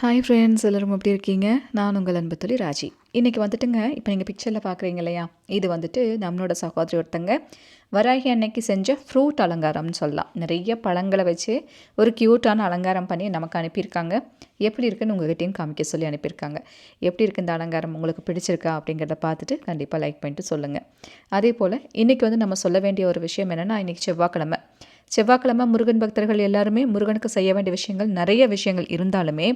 Hi friends எல்லோரும் எப்படி இருக்கீங்க? நான் உங்கள் அன்பு தொழில் ராஜி. இன்றைக்கி வந்துட்டுங்க இப்போ நீங்கள் பிக்சரில் பார்க்குறீங்க இல்லையா? இது வந்துட்டு நம்மளோட சகோதரி ஒருத்தங்க வராகி அன்னைக்கு செஞ்ச ஃப்ரூட் அலங்காரம்னு சொல்லலாம். நிறைய பழங்களை வச்சு ஒரு க்யூட்டான அலங்காரம் பண்ணி நமக்கு அனுப்பியிருக்காங்க. எப்படி இருக்குன்னு உங்கள்கிட்டையும் காமிக்க சொல்லி அனுப்பியிருக்காங்க. எப்படி இருக்குது இந்த அலங்காரம்? உங்களுக்கு பிடிச்சிருக்கா? அப்படிங்கிறத பார்த்துட்டு கண்டிப்பாக லைக் பண்ணிட்டு சொல்லுங்கள் அதே போல் இன்றைக்கி வந்து நம்ம சொல்ல வேண்டிய ஒரு விஷயம் என்னென்னா இன்றைக்கி செவ்வாய்க்கிழமை. செவ்வாய்க்கிழமை முருகன் பக்தர்கள் எல்லாருமே முருகனுக்கு செய்ய வேண்டிய விஷயங்கள் நிறைய விஷயங்கள் இருந்தாலுமே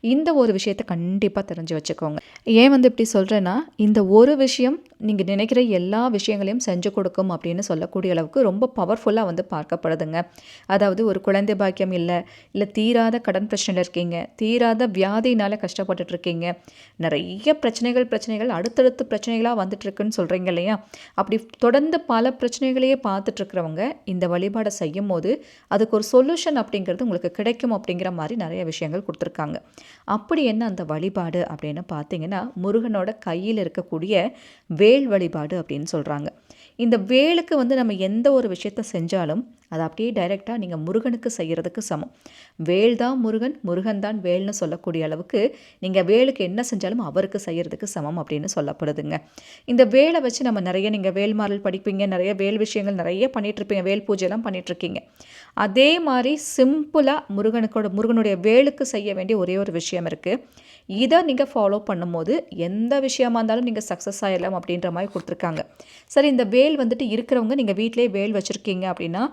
இந்த ஒரு விஷயத்தை கண்டிப்பாக தெரிஞ்சு வச்சுக்கோங்க. ஏன் வந்து இப்படி சொல்கிறேன்னா இந்த ஒரு விஷயம் நீங்கள் நினைக்கிற எல்லா விஷயங்களையும் செஞ்சு கொடுக்கும் அப்படின்னு சொல்லக்கூடிய அளவுக்கு ரொம்ப பவர்ஃபுல்லாக வந்து பார்க்கப்படுதுங்க. அதாவது ஒரு குழந்தை பாக்கியம் இல்லை இல்லை தீராத கடன் பிரச்சனையில் இருக்கீங்க தீராத வியாதினால் கஷ்டப்பட்டுட்ருக்கீங்க நிறைய பிரச்சனைகள் பிரச்சனைகள் அடுத்தடுத்து பிரச்சனைகளாக வந்துட்டுருக்குன்னு சொல்கிறீங்க இல்லையா? அப்படி தொடர்ந்து பல பிரச்சனைகளையே பார்த்துட்ருக்கிறவங்க இந்த வழிபாடை செய்யும் போது அதுக்கு ஒரு சொல்யூஷன் அப்படிங்கிறது உங்களுக்கு கிடைக்கும் அப்படிங்கிற மாதிரி நிறைய விஷயங்கள் கொடுத்துருக்காங்க. அப்படி என்ன அந்த வழிபாடு அப்படின்னு பார்த்தீங்கன்னா முருகனோட கையில் இருக்கக்கூடிய வேல் வழிபாடு அப்படின்னு சொல்கிறாங்க இந்த வேலுக்கு வந்து நம்ம எந்த ஒரு விஷயத்த செஞ்சாலும் அதை அப்படியே டைரெக்டாக நீங்கள் முருகனுக்கு செய்கிறதுக்கு சமம். வேல் தான் முருகன் முருகன் தான் வேல்னு சொல்லக்கூடிய அளவுக்கு நீங்கள் வேலுக்கு என்ன செஞ்சாலும் அவருக்கு செய்கிறதுக்கு சமம் அப்படின்னு சொல்லப்படுதுங்க. இந்த வேலை வச்சு நம்ம நிறைய நீங்கள் வேல்மாறல் படிப்பீங்க நிறைய வேல் விஷயங்கள் நிறைய பண்ணிகிட்ருப்பீங்க வேல் பூஜைலாம் பண்ணிகிட்ருக்கீங்க அதே மாதிரி சிம்பிளாக முருகனுக்கோட முருகனுடைய வேலுக்கு செய்ய வேண்டிய ஒரே ஒரு விஷயம் இருக்குது இதை நீங்கள் ஃபாலோ பண்ணும்போது எந்த விஷயமா இருந்தாலும் நீங்கள் சக்ஸஸ் ஆகிடலாம் அப்படின்ற மாதிரி கொடுத்துருக்காங்க. சரி இந்த வேல் வந்துட்டு இருக்கிறவங்க நீங்கள் வீட்டிலே வேல் வச்சுருக்கீங்க அப்படின்னா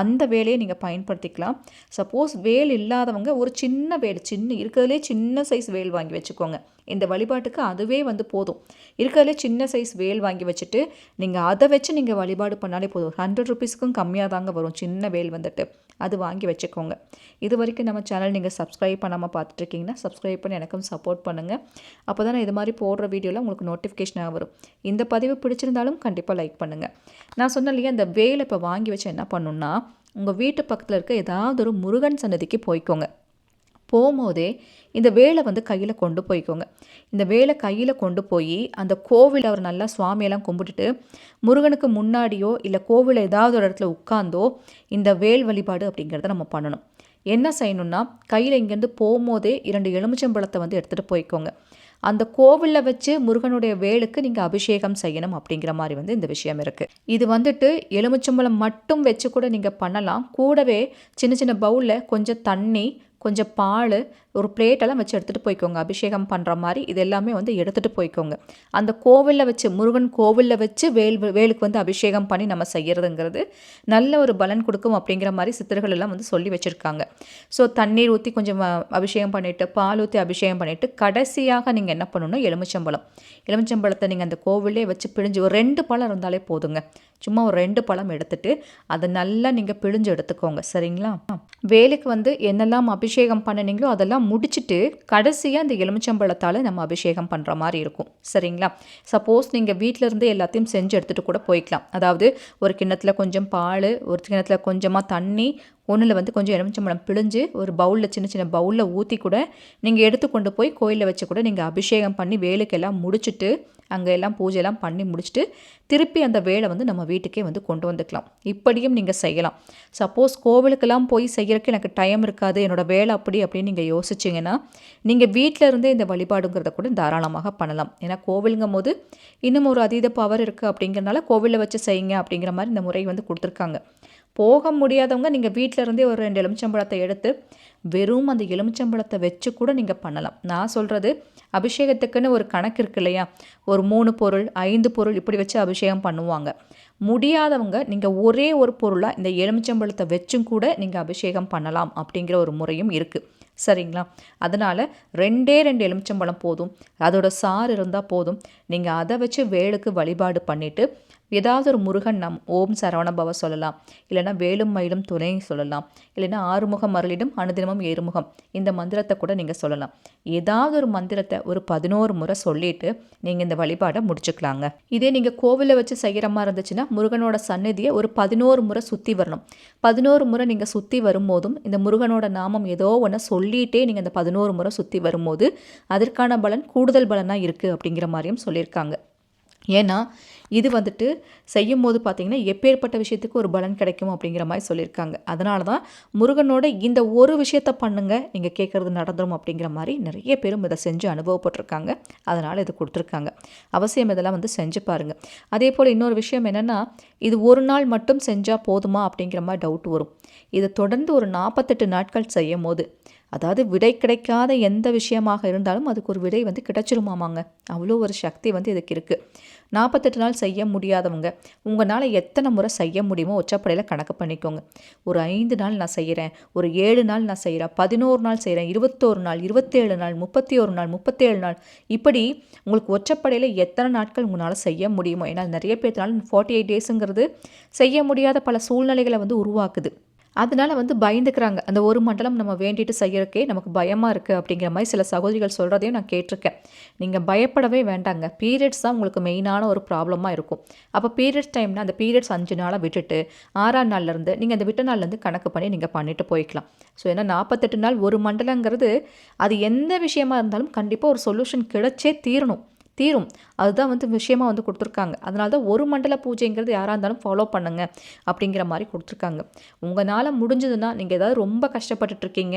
அந்த வேலையை நீங்கள் பயன்படுத்திக்கலாம். சப்போஸ் வேல் இல்லாதவங்க ஒரு சின்ன வேல் சின்ன இருக்கிறதுலே சின்ன சைஸ் வேல் வாங்கி வச்சுக்கோங்க. இந்த வழிபாட்டுக்கு அதுவே வந்து போதும். இருக்கிறதுல சின்ன சைஸ் வேல் வாங்கி வச்சுட்டு நீங்கள் அதை வச்சு நீங்கள் வழிபாடு பண்ணாலே போதும். ஹண்ட்ரட் ருபீஸ்க்கும் கம்மியாக தாங்க வரும் சின்ன வேல் வந்துட்டு. அது வாங்கி வச்சுக்கோங்க. இது வரைக்கும் நம்ம சேனல் நீங்கள் சப்ஸ்கிரைப் பண்ணாமல் பார்த்துட்ருக்கீங்கன்னா சப்ஸ்கிரைப் பண்ணி எனக்கும் சப்போர்ட் பண்ணுங்கள் அப்போ தான் இது மாதிரி போடுற வீடியோவில் உங்களுக்கு நோட்டிஃபிகேஷனாக வரும். இந்த பதிவு பிடிச்சிருந்தாலும் கண்டிப்பாக லைக் பண்ணுங்கள் நான் சொன்ன இல்லையா இந்த வேலை இப்போ வாங்கி வச்சு என்ன பண்ணுன்னா உங்கள் வீட்டு பக்கத்தில் இருக்க ஏதாவது ஒரு முருகன் சன்னதிக்கு போய்க்கோங்க. போகும்போதே இந்த வேலை வந்து கையில் கொண்டு போய்க்கோங்க. இந்த வேலை கையில் கொண்டு போய் அந்த கோவில் அவர் நல்லா சுவாமியெல்லாம் கும்பிட்டுட்டு முருகனுக்கு முன்னாடியோ இல்லை கோவில் ஏதாவது ஒரு இடத்துல உட்காந்தோ இந்த வேல் வழிபாடு அப்படிங்கிறத நம்ம பண்ணணும். என்ன செய்யணும்னா கையில் இங்கேருந்து போகும்போதே இரண்டு எலுமிச்சம்பழத்தை வந்து எடுத்துகிட்டு போய்க்கோங்க. அந்த கோவிலில் வச்சு முருகனுடைய வேலுக்கு நீங்கள் அபிஷேகம் செய்யணும் அப்படிங்கிற மாதிரி வந்து இந்த விஷயம் இருக்குது இது வந்துட்டு எலுமிச்சம்பழம் மட்டும் வச்சு கூட நீங்கள் பண்ணலாம். கூடவே சின்ன சின்ன பவுலில் கொஞ்சம் தண்ணி கொஞ்சம் பால் ஒரு பிளேட்டெல்லாம் வச்சு எடுத்துகிட்டு போய்க்கோங்க. அபிஷேகம் பண்ணுற மாதிரி இது எல்லாமே வந்து எடுத்துகிட்டு போய்க்கோங்க. அந்த கோவிலில் வச்சு முருகன் கோவிலில் வச்சு வேல் வேலுக்கு வந்து அபிஷேகம் பண்ணி நம்ம செய்கிறதுங்கிறது நல்ல ஒரு பலன் கொடுக்கும் அப்படிங்கிற மாதிரி சித்தர்கள் எல்லாம் வந்து சொல்லி வச்சுருக்காங்க. ஸோ தண்ணீர் ஊற்றி கொஞ்சம் அபிஷேகம் பண்ணிவிட்டு பால் ஊற்றி அபிஷேகம் பண்ணிவிட்டு கடைசியாக நீங்கள் என்ன பண்ணணும்? எலுமிச்சம்பழம். எலுமிச்சம்பழத்தை நீங்கள் அந்த கோவிலே வச்சு பிழிஞ்சு ஒரு ரெண்டு பழம் இருந்தாலே போதுங்க. சும்மா ஒரு ரெண்டு பழம் எடுத்துட்டு அதை நல்லா நீங்கள் பிழிஞ்சு எடுத்துக்கோங்க. சரிங்களா? வேலுக்கு வந்து என்னெல்லாம் அபிஷேகம் பண்ணினீங்களோ அதெல்லாம் முடிச்சுட்டு கடைசியாக அந்த எலுமிச்சம்பழத்தால் நம்ம அபிஷேகம் பண்ணுற மாதிரி இருக்கும். சரிங்களா? சப்போஸ் நீங்கள் வீட்டிலேருந்து எல்லாத்தையும் செஞ்சு எடுத்துகிட்டு கூட போய்க்கலாம். அதாவது ஒரு கிண்ணத்தில் கொஞ்சம் பால் ஒரு கிண்ணத்தில் கொஞ்சமாக தண்ணி ஒன்றில் வந்து கொஞ்சம் எலுமிச்சம்பழம் பிழிஞ்சு ஒரு பவுலில் சின்ன சின்ன பவுலில் ஊற்றி கூட நீங்கள் எடுத்து கொண்டு போய் கோயிலில் வச்சு கூட நீங்கள் அபிஷேகம் பண்ணி வேலுக்கெல்லாம் முடிச்சுட்டு அங்கே எல்லாம் பூஜையெல்லாம் பண்ணி முடிச்சுட்டு திருப்பி அந்த வேலை வந்து நம்ம வீட்டுக்கே வந்து கொண்டு வந்துக்கலாம். இப்படியும் நீங்கள் செய்யலாம். சப்போஸ் கோவிலுக்கெல்லாம் போய் செய்கிறதுக்கு எனக்கு டைம் இருக்காது என்னோடய வேலை அப்படி அப்படின்னு நீங்கள் யோசிச்சிங்கன்னா நீங்கள் வீட்டில் இருந்தே இந்த வழிபாடுங்கிறத கூட தாராளமாக பண்ணலாம். ஏன்னா கோவிலுங்கும் போது இன்னும் ஒரு அதீத பவர் இருக்குது அப்படிங்கிறனால கோவிலில் வச்சு செய்யுங்க அப்படிங்கிற மாதிரி இந்த முறை வந்து கொடுத்துருக்காங்க. போக முடியாதவங்க நீங்கள் வீட்டில் இருந்தே ஒரு ரெண்டு எலுமிச்சம்பழத்தை எடுத்து வெறும் அந்த எலுமிச்சம்பழத்தை வச்சு கூட நீங்கள் பண்ணலாம். நான் சொல்கிறது அபிஷேகத்துக்குன்னு ஒரு கணக்கு இருக்கு இல்லையா? ஒரு மூணு பொருள் ஐந்து பொருள் இப்படி வச்சு அபிஷேகம் பண்ணுவாங்க. முடியாதவங்க நீங்கள் ஒரே ஒரு பொருளாக இந்த எலுமிச்சம்பழத்தை வச்சும் கூட நீங்கள் அபிஷேகம் பண்ணலாம் அப்படிங்கிற ஒரு முறையும் இருக்குது சரிங்களா? அதனால் ரெண்டே ரெண்டு எலுமிச்சம்பழம் போதும். அதோட சாறு இருந்தால் போதும். நீங்கள் அதை வச்சு வேலுக்கு வழிபாடு பண்ணிவிட்டு ஏதாவது ஒரு முருகன் நம் ஓம் சரவணபவ சொல்லலாம். இல்லைனா வேலும் மயிலும் துணை சொல்லலாம். இல்லைனா ஆறுமுகம் மருளிடும் அனுதினமும் ஏறுமுகம். இந்த மந்திரத்தை கூட நீங்கள் சொல்லலாம். ஏதாவது ஒரு மந்திரத்தை ஒரு பதினோரு முறை சொல்லிட்டு நீங்கள் இந்த வழிபாடை முடிச்சுக்கலாங்க. இதே நீங்கள் கோவிலில் வச்சு செய்கிற மாதிரி இருந்துச்சுன்னா முருகனோட சந்நிதியை ஒரு பதினோரு முறை சுற்றி வரணும். பதினோரு முறை நீங்கள் சுற்றி வரும்போதும் இந்த முருகனோட நாமம் ஏதோ ஒன்று சொல்லிகிட்டே நீங்கள் இந்த பதினோரு முறை சுற்றி வரும்போது அதற்கான பலன் கூடுதல் பலனாக இருக்குது அப்படிங்கிற மாதிரியும் சொல்லியிருக்காங்க. ஏன்னா இது வந்துட்டு செய்யும் போது பார்த்திங்கன்னா எப்பேற்பட்ட விஷயத்துக்கு ஒரு பலன் கிடைக்கும் அப்படிங்கிற மாதிரி சொல்லியிருக்காங்க. அதனால தான் முருகனோட இந்த ஒரு விஷயத்த பண்ணுங்கள் நீங்கள் கேட்குறது நடந்துடும் அப்படிங்கிற மாதிரி நிறைய பேரும் இதை செஞ்சு அனுபவப்பட்டிருக்காங்க. அதனால் இது கொடுத்துருக்காங்க. அவசியம் இதெல்லாம் வந்து செஞ்சு பாருங்கள் அதே போல் இன்னொரு விஷயம் என்னென்னா இது ஒரு நாள் மட்டும் செஞ்சால் போதுமா அப்படிங்கிற மாதிரி டவுட் வரும். இதை தொடர்ந்து ஒரு நாற்பத்தெட்டு நாட்கள் செய்யும் போது அதாவது விடை கிடைக்காத எந்த விஷயமாக இருந்தாலும் அதுக்கு ஒரு விடை வந்து கிடைச்சிருமாமாங்க. அவ்வளோ ஒரு சக்தி வந்து இதுக்கு இருக்குது நாற்பத்தெட்டு நாள் செய்ய முடியாதவங்க உங்களால் எத்தனை முறை செய்ய முடியுமோ ஒற்றப்படையில் கணக்கு பண்ணிக்கோங்க. ஒரு ஐந்து நாள் நான் செய்கிறேன் ஒரு ஏழு நாள் நான் செய்கிறேன் பதினோரு நாள் செய்கிறேன் இருபத்தோரு நாள் இருபத்தேழு நாள் முப்பத்தி ஒரு நாள் முப்பத்தேழு நாள். இப்படி உங்களுக்கு ஒற்றப்படையில் எத்தனை நாட்கள் உங்களால் செய்ய முடியுமோ ஏன்னா நிறைய பேர்த்தினால ஃபார்ட்டி எயிட் டேஸுங்கிறது செய்ய முடியாத பல சூழ்நிலைகளை வந்து உருவாக்குது. அதனால வந்து பயந்துக்கிறாங்க. அந்த ஒரு மண்டலம் நம்ம வேண்டிட்டு செய்யறக்கே நமக்கு பயமாக இருக்குது அப்படிங்கிற மாதிரி சில சகோதரிகள் சொல்கிறதையும் நான் கேட்டிருக்கேன். நீங்கள் பயப்படவே வேண்டாங்க. பீரியட்ஸ் தான் உங்களுக்கு மெயினான ஒரு ப்ராப்ளமாக இருக்கும். அப்போ பீரியட்ஸ் டைம்னா அந்த பீரியட்ஸ் அஞ்சு நாளாக விட்டுட்டு ஆறாம் நாள்லேருந்து நீங்கள் அந்த விட்ட நாள்லேருந்து கணக்கு பண்ணி நீங்கள் பண்ணிட்டு போய்க்கலாம். ஸோ ஏன்னா நாற்பத்தெட்டு நாள் ஒரு மண்டலங்கிறது அது எந்த விஷயமா இருந்தாலும் கண்டிப்பாக ஒரு சொல்யூஷன் கிடைச்சே தீரணும். தீரும். அதுதான் வந்து விஷயமாக வந்து கொடுத்துருக்காங்க. அதனால தான் ஒரு மண்டல பூஜைங்கிறது யாராக இருந்தாலும் ஃபாலோ பண்ணுங்க அப்படிங்கிற மாதிரி கொடுத்துருக்காங்க. உங்களால் முடிஞ்சதுன்னா நீங்கள் ஏதாவது ரொம்ப கஷ்டப்பட்டுட்ருக்கீங்க.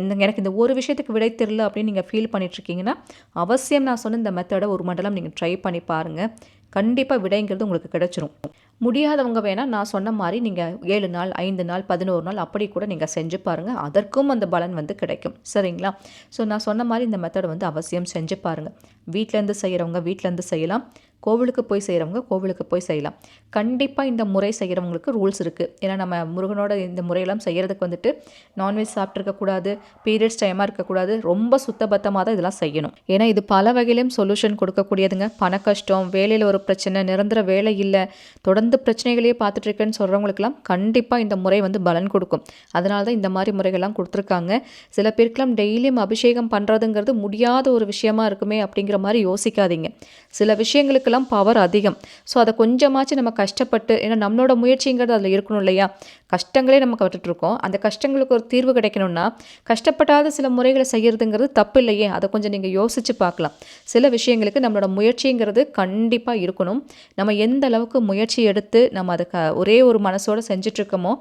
இந்த எனக்கு இந்த ஒரு விஷயத்துக்கு விடை தெரில அப்படின்னு நீங்கள் ஃபீல் பண்ணிட்டுருக்கீங்கன்னா அவசியம் நான் சொன்ன இந்த மெத்தடை ஒரு மண்டலம் நீங்கள் ட்ரை பண்ணி பாருங்கள் கண்டிப்பாக விடைங்கிறது உங்களுக்கு கிடச்சிரும். முடியாதவங்க வேணால் நான் சொன்ன மாதிரி நீங்கள் ஏழு நாள் ஐந்து நாள் பதினோரு நாள் அப்படி கூட நீங்கள் செஞ்சு பாருங்கள் அதற்கும் அந்த பலன் வந்து கிடைக்கும். சரிங்களா? ஸோ நான் சொன்ன மாதிரி இந்த மெத்தடை வந்து அவசியம். செஞ்சு பாருங்கள் வீட்டிலேருந்து செய்கிறவங்க வீட்டிலேருந்து செய்யலாம். கோவிலுக்கு போய் செய்கிறவங்க கோவிலுக்கு போய் செய்யலாம். கண்டிப்பாக இந்த முறை செய்கிறவங்களுக்கு ரூல்ஸ் இருக்குது ஏன்னா நம்ம முருகனோட இந்த முறையெல்லாம் செய்கிறதுக்கு வந்துட்டு நான்வெஜ் சாப்பிட்ருக்கக்கூடாது பீரியட்ஸ் டைமாக இருக்கக்கூடாது ரொம்ப சுத்தபத்தமாக தான் இதெல்லாம் செய்யணும். ஏன்னா இது பல வகையிலும் சொல்யூஷன் கொடுக்கக்கூடியதுங்க. பண கஷ்டம் வேலையில் ஒரு பிரச்சனை நிரந்தர வேலை இல்லை தொடர்ந்து பிரச்சனைகளையே பார்த்துட்ருக்கேன்னு சொல்கிறவங்களுக்கெல்லாம் சொல்கிறவங்களுக்குலாம் கண்டிப்பாக இந்த முறை வந்து பலன் கொடுக்கும். அதனால தான் இந்த மாதிரி முறைகள்லாம் கொடுத்துருக்காங்க. சில பேருக்கெல்லாம் டெய்லியும் அபிஷேகம் பண்ணுறதுங்கிறது முடியாத ஒரு விஷயமா இருக்குமே அப்படிங்கிற மாதிரி யோசிக்காதீங்க. சில விஷயங்களுக்கெல்லாம் பவர் அதிகம். ஸோ அதை கொஞ்சமாச்சும் நம்ம கஷ்டப்பட்டு ஏன்னா நம்மளோட முயற்சிங்கிறது அதில் இருக்கணும் இல்லையா? கஷ்டங்களே நம்ம விட்டுட்ருக்கோம் அந்த கஷ்டங்களுக்கு ஒரு தீர்வு கிடைக்கணும்னா கஷ்டப்படாத சில முறைகளை செய்கிறதுங்கிறது தப்பு இல்லையே அதை கொஞ்சம் நீங்கள் யோசித்து பார்க்கலாம். சில விஷயங்களுக்கு நம்மளோட முயற்சிங்கிறது கண்டிப்பாக இருக்கணும். நம்ம எந்த அளவுக்கு முயற்சி எடுத்து நம்ம அதை க ஒரே ஒரு மனசோடு செஞ்சிட்ருக்கோமோ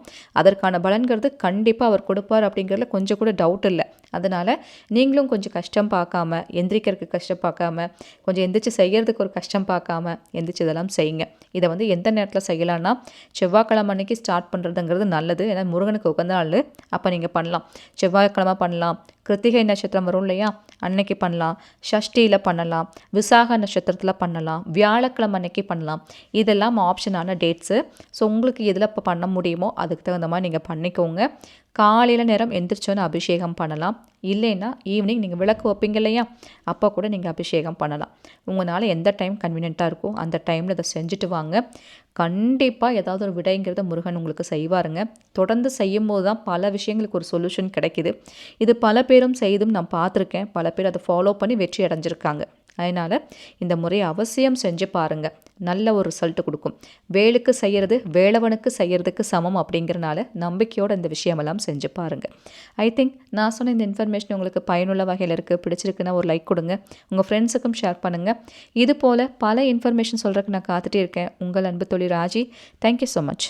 அதற்கான பலன்கிறது கண்டிப்பாக அவர் கொடுப்பார் அப்படிங்கிறதுல கொஞ்சம் கூட டவுட் இல்லை. அதனால் நீங்களும் கொஞ்சம் கஷ்டம் பார்க்காம எந்திரிக்கிறதுக்கு கஷ்டம் பார்க்காம கொஞ்சம் எந்திரிச்சு செய்கிறதுக்கு ஒரு கஷ்டம் பார்க்காம எந்திரிச்சு இதெல்லாம் செய்யுங்க. இதை வந்து எந்த நேரத்தில் செய்யலான்னா செவ்வாய்க்கிழமை அன்னைக்கு ஸ்டார்ட் பண்ணுறதுங்கிறது நல்லது. ஏன்னா முருகனுக்கு உகந்த நாள் அப்போ நீங்கள் பண்ணலாம். செவ்வாய்க்கிழமை பண்ணலாம். கிருத்திகை நட்சத்திரம் வரும் இல்லையா? அன்னைக்கு பண்ணலாம். ஷஷ்டியில் பண்ணலாம். விசாக நட்சத்திரத்தில் பண்ணலாம். வியாழக்கிழமை அன்னைக்கு பண்ணலாம். இதெல்லாம் ஆப்ஷனான டேட்ஸு ஸோ உங்களுக்கு எதில் இப்போ பண்ண முடியுமோ அதுக்கு தகுந்த மாதிரி நீங்கள் பண்ணிக்கோங்க. காலையில் நேரம் எந்திரிச்சோன்னு அபிஷேகம் பண்ணலாம். இல்லைன்னா ஈவினிங் நீங்கள் விளக்கு வைப்பீங்க இல்லையா? அப்போ கூட நீங்கள் அபிஷேகம் பண்ணலாம். உங்களால் எந்த டைம் கன்வீனியண்ட்டாக இருக்கோ அந்த டைமில் அதை செஞ்சுட்டு வாங்க. கண்டிப்பாக ஏதாவது ஒரு விடைங்கிறத முருகன் உங்களுக்கு செய்வாருங்க. தொடர்ந்து செய்யும் போது தான் பல விஷயங்களுக்கு ஒரு சொல்யூஷன் கிடைக்கிது. இது பல பேரும் செய்தும் நான் பார்த்துருக்கேன். பல பேர் அதை ஃபாலோ பண்ணி வெற்றி அடைஞ்சிருக்காங்க. அதனால் இந்த முறையை அவசியம் செஞ்சு பாருங்கள் நல்ல ஒரு ரிசல்ட் கொடுக்கும். வேலுக்கு செய்கிறது வேளவனுக்கு செய்கிறதுக்கு சமம் அப்படிங்கிறனால நம்பிக்கையோடு இந்த விஷயமெல்லாம் செஞ்சு பாருங்கள் ஐ திங்க் நான் சொன்ன இந்த இன்ஃபர்மேஷன் உங்களுக்கு பயனுள்ள வகையில் இருக்குது பிடிச்சிருக்குன்னா ஒரு லைக் கொடுங்க. உங்கள் ஃப்ரெண்ட்ஸுக்கும் ஷேர் பண்ணுங்கள் இது போல் பல இன்ஃபர்மேஷன் சொல்கிறதுக்கு நான் காத்துட்டே இருக்கேன். உங்கள் அன்பு தொழில் ராஜி. Thank you so much